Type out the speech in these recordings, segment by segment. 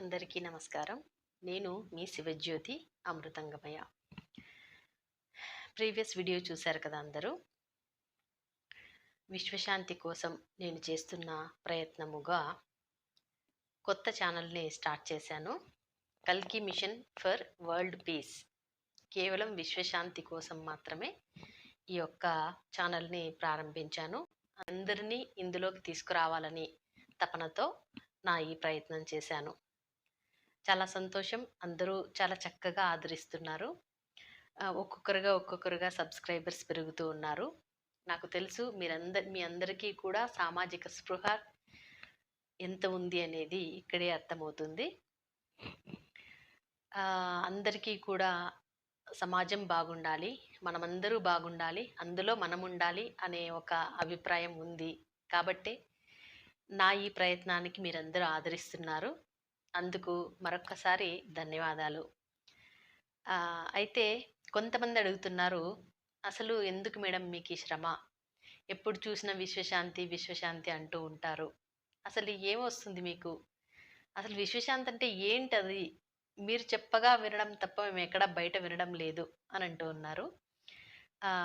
అందరికీ నమస్కారం. నేను మీ శివజ్యోతి అమృతంగమయ ప్రీవియస్ వీడియో చూశారు కదా అందరూ? విశ్వశాంతి కోసం నేను చేస్తున్న ప్రయత్నముగా కొత్త ఛానల్ని స్టార్ట్ చేశాను. కల్కి మిషన్ ఫర్ వరల్డ్ పీస్. కేవలం విశ్వశాంతి కోసం మాత్రమే ఈ యొక్క ఛానల్ని ప్రారంభించాను. అందరినీ ఇందులోకి తీసుకురావాలని తపనతో నా ఈ ప్రయత్నం చేశాను. చాలా సంతోషం. అందరూ చాలా చక్కగా ఆదరిస్తున్నారు. ఒక్కొక్కరుగా ఒక్కొక్కరుగా సబ్స్క్రైబర్స్ పెరుగుతూ ఉన్నారు. నాకు తెలుసు మీరందరి మీ అందరికీ కూడా సామాజిక స్పృహ ఎంత ఉంది అనేది ఇక్కడే అర్థమవుతుంది. అందరికీ కూడా సమాజం బాగుండాలి మనమందరూ బాగుండాలి అందులో మనం ఉండాలి అనే ఒక అభిప్రాయం ఉంది కాబట్టే నా ఈ ప్రయత్నానికి మీరందరూ ఆదరిస్తున్నారు. అందుకు మరొక్కసారి ధన్యవాదాలు. అయితే కొంతమంది అడుగుతున్నారు అసలు ఎందుకు మేడం మీకు ఈ శ్రమ? ఎప్పుడు చూసినా విశ్వశాంతి విశ్వశాంతి అంటూ ఉంటారు. అసలు ఏమొస్తుంది మీకు? అసలు విశ్వశాంతి అంటే ఏంటది? మీరు చెప్పగా వినడం తప్ప మేము ఎక్కడా బయట వినడం లేదు అని అంటూ ఉన్నారు.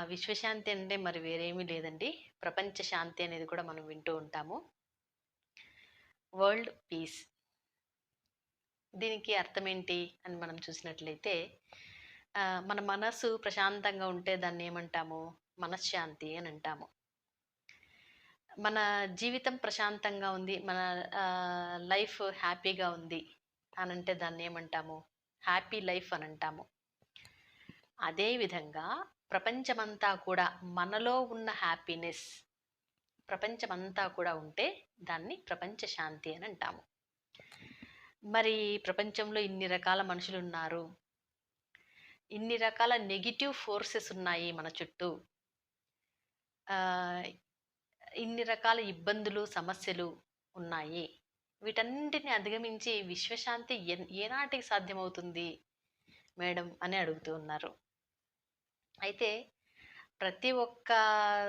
విశ్వశాంతి అంటే మరి వేరేమీ లేదండి. ప్రపంచ శాంతి అనేది కూడా మనం వింటూ ఉంటాము. World peace. దీనికి అర్థం ఏంటి అని మనం చూసినట్లయితే మన మనసు ప్రశాంతంగా ఉంటే దాన్ని ఏమంటాము? మనశ్శాంతి అని అంటాము. మన జీవితం ప్రశాంతంగా ఉంది మన లైఫ్ హ్యాపీగా ఉంది అని అంటే దాన్ని ఏమంటాము? హ్యాపీ లైఫ్ అని అంటాము. అదేవిధంగా ప్రపంచమంతా కూడా మనలో ఉన్న హ్యాపీనెస్ ప్రపంచమంతా కూడా ఉంటే దాన్ని ప్రపంచ శాంతి అని అంటాము. మరి ప్రపంచంలో ఇన్ని రకాల మనుషులు ఉన్నారు ఇన్ని రకాల నెగిటివ్ ఫోర్సెస్ ఉన్నాయి మన చుట్టూ. ఇన్ని రకాల ఇబ్బందులు సమస్యలు ఉన్నాయి. వీటన్నిటిని అధిగమించి విశ్వశాంతి ఎన్- ఏనాటికి సాధ్యమవుతుంది మేడం అని అడుగుతూ ఉన్నారు. అయితే ప్రతి ఒక్క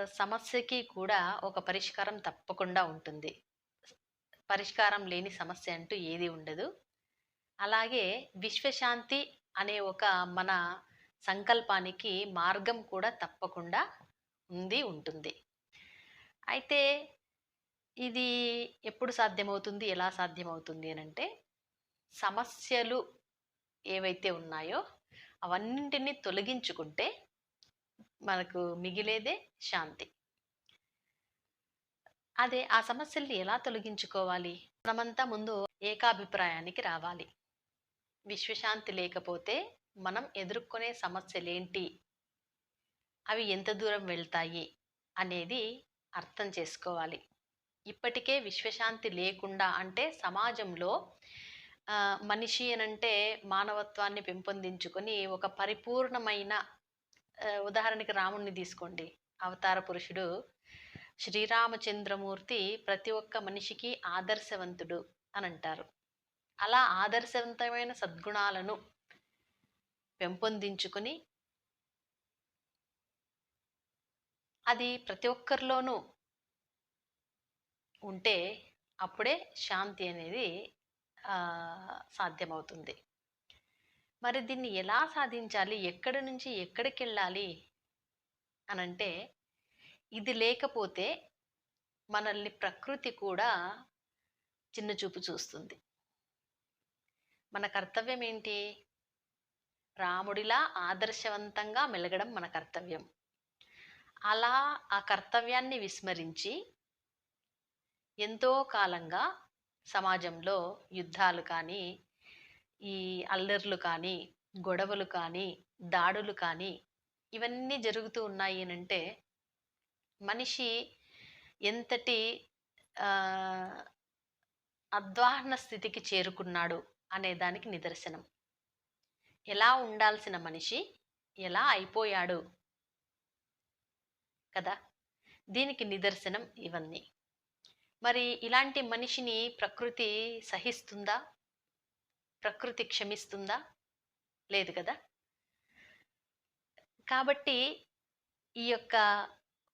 సమస్యకి కూడా ఒక పరిష్కారం తప్పకుండా ఉంటుంది. పరిష్కారం లేని సమస్య అంటూ ఏది ఉండదు. అలాగే విశ్వశాంతి అనే ఒక మన సంకల్పానికి మార్గం కూడా తప్పకుండా ఉంది ఉంటుంది. అయితే ఇది ఎప్పుడు సాధ్యమవుతుంది ఎలా సాధ్యమవుతుంది అని అంటే సమస్యలు ఏవైతే ఉన్నాయో అవన్నింటినీ తొలగించుకుంటే మనకు మిగిలేదే శాంతి. అదే ఆ సమస్యల్ని ఎలా తొలగించుకోవాలి? మనమంతా ముందు ఏకాభిప్రాయానికి రావాలి. విశ్వశాంతి లేకపోతే మనం ఎదుర్కొనే సమస్యలేంటి? అవి ఎంత దూరం వెళ్తాయి? అనేది అర్థం చేసుకోవాలి. ఇప్పటికే విశ్వశాంతి లేకుండా అంటే సమాజంలో మనిషి అనంటే మానవత్వాన్ని పెంపొందించుకొని ఒక పరిపూర్ణమైన ఉదాహరణకి రాముణ్ణి తీసుకోండి. అవతార పురుషుడు శ్రీరామచంద్రమూర్తి ప్రతి ఒక్క మనిషికి ఆదర్శవంతుడు అని అంటారు అలా ఆదర్శవంతమైన సద్గుణాలను పెంపొందించుకొని అది ప్రతి ఒక్కరిలోనూ ఉంటే అప్పుడే శాంతి అనేది సాధ్యమవుతుంది. మరి దీన్ని ఎలా సాధించాలి? ఎక్కడి నుంచి ఎక్కడికి వెళ్ళాలి అనంటే ఇది లేకపోతే మనల్ని ప్రకృతి కూడా చిన్న చూపు చూస్తుంది. మన కర్తవ్యం ఏంటి? రాముడిలా ఆదర్శవంతంగా మెలగడం మన కర్తవ్యం. అలా ఆ కర్తవ్యాన్ని విస్మరించి ఎంతో కాలంగా సమాజంలో యుద్ధాలు కానీ ఈ అల్లర్లు కానీ గొడవలు కానీ దాడులు కానీ ఇవన్నీ జరుగుతూ ఉన్నాయి అని అంటే మనిషి ఎంతటి అద్వాహన స్థితికి చేరుకున్నాడు అనే దానికి నిదర్శనం. ఎలా ఉండాల్సిన మనిషి ఎలా అయిపోయాడు కదా? దీనికి నిదర్శనం ఇవన్నీ. మరి ఇలాంటి మనిషిని ప్రకృతి సహిస్తుందా? ప్రకృతి క్షమిస్తుందా? లేదు కదా? కాబట్టి ఈ యొక్క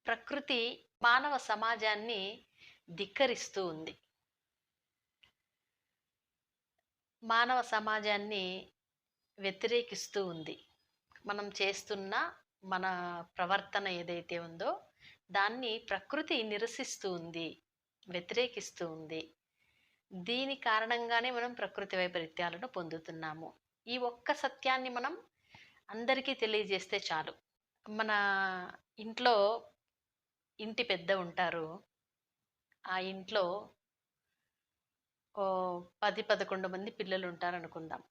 ప్రకృతి మానవ సమాజాన్ని ధిక్కరిస్తూ ఉంది. మానవ సమాజాన్ని వ్యతిరేకిస్తూ ఉంది. మనం చేస్తున్న మన ప్రవర్తన ఏదైతే ఉందో దాన్ని ప్రకృతి నిరసిస్తూ ఉంది వ్యతిరేకిస్తూ ఉంది. దీని కారణంగానే మనం ప్రకృతి వైపరీత్యాలను పొందుతున్నాము. ఈ ఒక్క సత్యాన్ని మనం అందరికీ తెలియజేస్తే చాలు. మన ఇంట్లో ఇంటి పెద్ద ఉంటారు. ఆ ఇంట్లో ఓ పది పదకొండు మంది పిల్లలు ఉంటారు అనుకుందాం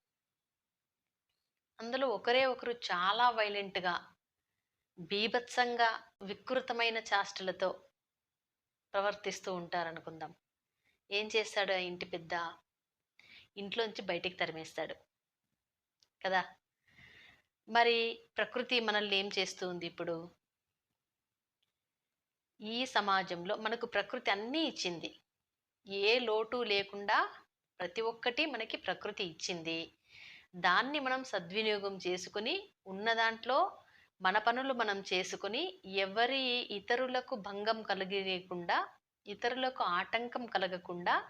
అందులో ఒకరే ఒకరు చాలా వైలెంట్గా బీభత్సంగా వికృతమైన చాష్టలతో ప్రవర్తిస్తూ ఉంటారనుకుందాం. ఏం చేస్తాడు ఆ ఇంటి పెద్ద? ఇంట్లోంచి బయటికి తరిమేస్తాడు. కదా? మరి ప్రకృతి మనల్ని ఏం చేస్తుంది ఇప్పుడు? ఈ సమాజంలో మనకు ప్రకృతి అన్నీ ఇచ్చింది. ఏ లోటు లేకుండా ప్రతి ఒక్కటి మనకి ప్రకృతి ఇచ్చింది. దాన్ని మనం సద్వినియోగం చేసుకుని ఉన్న దాంట్లో మన పనులు మనం చేసుకుని ఎవరి ఇతరులకు భంగం కలిగకుండా ఇతరులకు ఆటంకం కలగకుండా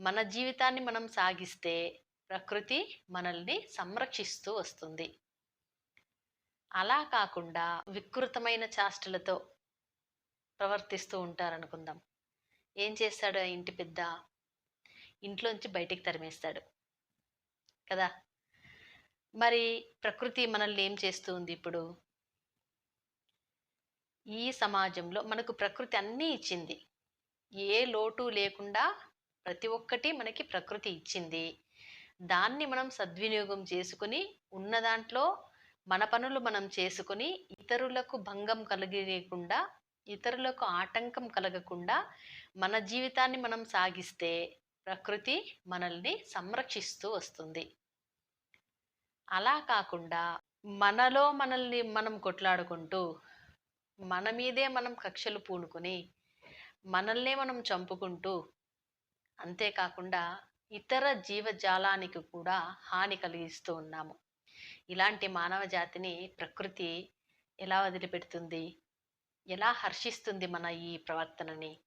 మన జీవితాన్ని మనం సాగిస్తే ప్రకృతి మనల్ని సంరక్షిస్తూ వస్తుంది. అలా కాకుండా వికృతమైన చాష్టలతో ప్రవర్తిస్తూ ఉంటారనుకుందాం. ఏం చేస్తాడు ఆ ఇంటి పెద్ద? ఇంట్లోంచి బయటికి తరిమేస్తాడు. కదా? మరి ప్రకృతి మనల్ని ఏం చేస్తూ ఉంది ఇప్పుడు? ఈ సమాజంలో మనకు ప్రకృతి అన్నీ ఇచ్చింది. ఏ లోటు లేకుండా ప్రతి ఒక్కటి మనకి ప్రకృతి ఇచ్చింది. దాన్ని మనం సద్వినియోగం చేసుకుని ఉన్న దాంట్లో మన పనులు మనం చేసుకుని ఇతరులకు భంగం కలిగకుండా ఇతరులకు ఆటంకం కలగకుండా మన జీవితాన్ని మనం సాగిస్తే ప్రకృతి మనల్ని సంరక్షిస్తూ వస్తుంది. అలా కాకుండా మనలో మనల్ని మనం కొట్లాడుకుంటూ మన మీదే మనం కక్షలు పూనుకొని మనల్నే మనం చంపుకుంటూ అంతేకాకుండా ఇతర జీవజాలానికి కూడా హాని కలిగిస్తూ ఉన్నాము. ఇలాంటి మానవ జాతిని ప్రకృతి ఎలా వదిలిపెడుతుంది? ఎలా హర్షిస్తుంది మన ఈ ప్రవర్తనని?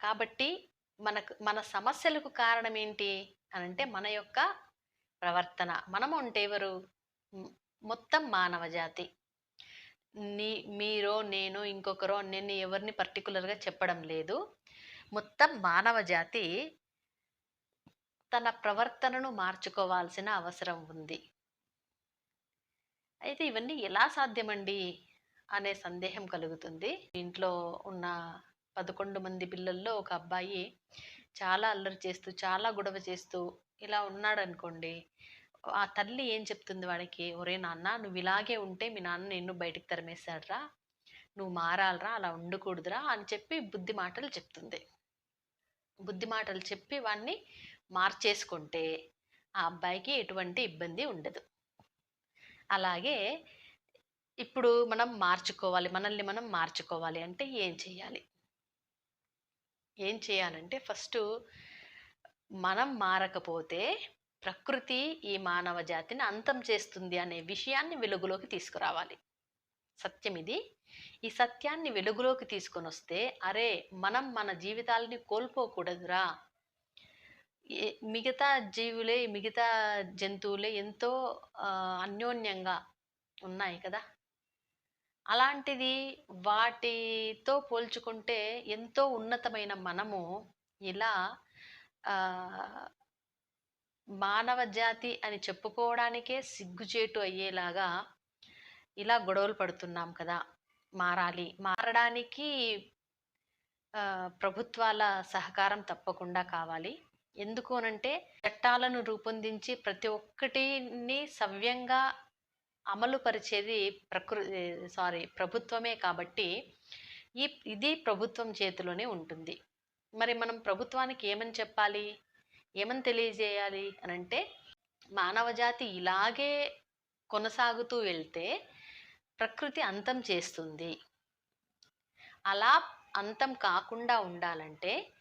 కాబట్టి మనకు మన సమస్యలకు కారణం ఏంటి అని అంటే మన యొక్క ప్రవర్తన. మనము ఉంటే ఎవరు? మొత్తం మానవ జాతి. నీ మీరో నేను ఇంకొకరో నేను ఎవరిని పర్టికులర్గా చెప్పడం లేదు. మొత్తం మానవ జాతి తన ప్రవర్తనను మార్చుకోవాల్సిన అవసరం ఉంది. అయితే ఇవన్నీ ఎలా సాధ్యమండి? అనే సందేహం కలుగుతుంది. ఇంట్లో ఉన్న పదకొండు మంది పిల్లల్లో ఒక అబ్బాయి చాలా అల్లరి చేస్తూ చాలా గొడవ చేస్తూ ఇలా ఉన్నాడు అనుకోండి ఆ తల్లి ఏం చెప్తుంది వాడికి? ఒరే నాన్న నువ్వు ఇలాగే ఉంటే మీ నాన్న నిన్ను బయటికి తరిమేశాడురా నువ్వు మారాలరా అలా ఉండకూడదురా అని చెప్పి బుద్ధి మాటలు చెప్తుంది. బుద్ధి మాటలు చెప్పి వాడిని మార్చేసుకుంటే ఆ అబ్బాయికి ఎటువంటి ఇబ్బంది ఉండదు. అలాగే ఇప్పుడు మనం మార్చుకోవాలి మనల్ని మనం మార్చుకోవాలి అంటే ఏం చేయాలి? ఏం చేయాలంటే ఫస్ట్ మనం మారకపోతే ప్రకృతి ఈ మానవ జాతిని అంతం చేస్తుంది అనే విషయాన్ని వెలుగులోకి తీసుకురావాలి. సత్యం ఇది. ఈ సత్యాన్ని వెలుగులోకి తీసుకొని వస్తే అరే మనం మన జీవితాలని కోల్పోకూడదురా. మిగతా జీవులే మిగతా జంతువులే ఎంతో అన్యోన్యంగా ఉన్నాయి కదా. అలాంటిది వాటితో పోల్చుకుంటే ఎంతో ఉన్నతమైన మనము ఇలా మానవ జాతి అని చెప్పుకోవడానికే సిగ్గుచేటు అయ్యేలాగా ఇలా గొడవలు పడుతున్నాం కదా మారాలి. మారడానికి ప్రభుత్వాల సహకారం తప్పకుండా కావాలి. ఎందుకు అనంటే చట్టాలను రూపొందించి ప్రతి ఒక్కటిని సవ్యంగా అమలు పరిచేది ప్రకృతి సారీ ప్రభుత్వమే కాబట్టి ఈ ఇది ప్రభుత్వం చేతిలోనే ఉంటుంది. మరి మనం ప్రభుత్వానికి ఏమని చెప్పాలి? ఏమని తెలియజేయాలి అని అంటే మానవజాతి ఇలాగే కొనసాగుతూ వెళ్తే ప్రకృతి అంతం చేస్తుంది. అలా అంతం కాకుండా ఉండాలంటే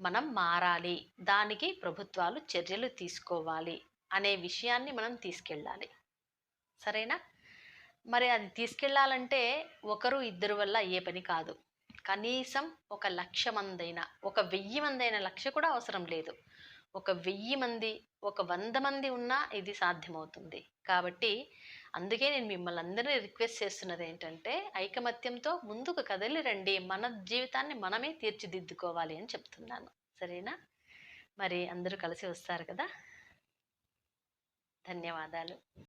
మనం మారాలి. దానికి ప్రభుత్వాలు చర్యలు తీసుకోవాలి అనే విషయాన్ని మనం తీసుకెళ్ళాలి. సరేనా? మరి అది తీసుకెళ్ళాలంటే ఒకరు ఇద్దరు వల్ల అయ్యే పని కాదు. కనీసం ఒక లక్ష మందైనా ఒక వెయ్యి మందైన లక్ష కూడా అవసరం లేదు. ఒక వెయ్యి మంది ఒక వంద మంది ఉన్నా ఇది సాధ్యమవుతుంది. కాబట్టి అందుకే నేను మిమ్మల్ని అందరినీ రిక్వెస్ట్ చేస్తున్నది ఏంటంటే ఐకమత్యంతో ముందుకు కదలి రండి. మన జీవితాన్ని మనమే తీర్చిదిద్దుకోవాలి అని చెప్తున్నాను. సరేనా? మరి అందరూ కలిసి వస్తారు కదా? ధన్యవాదాలు.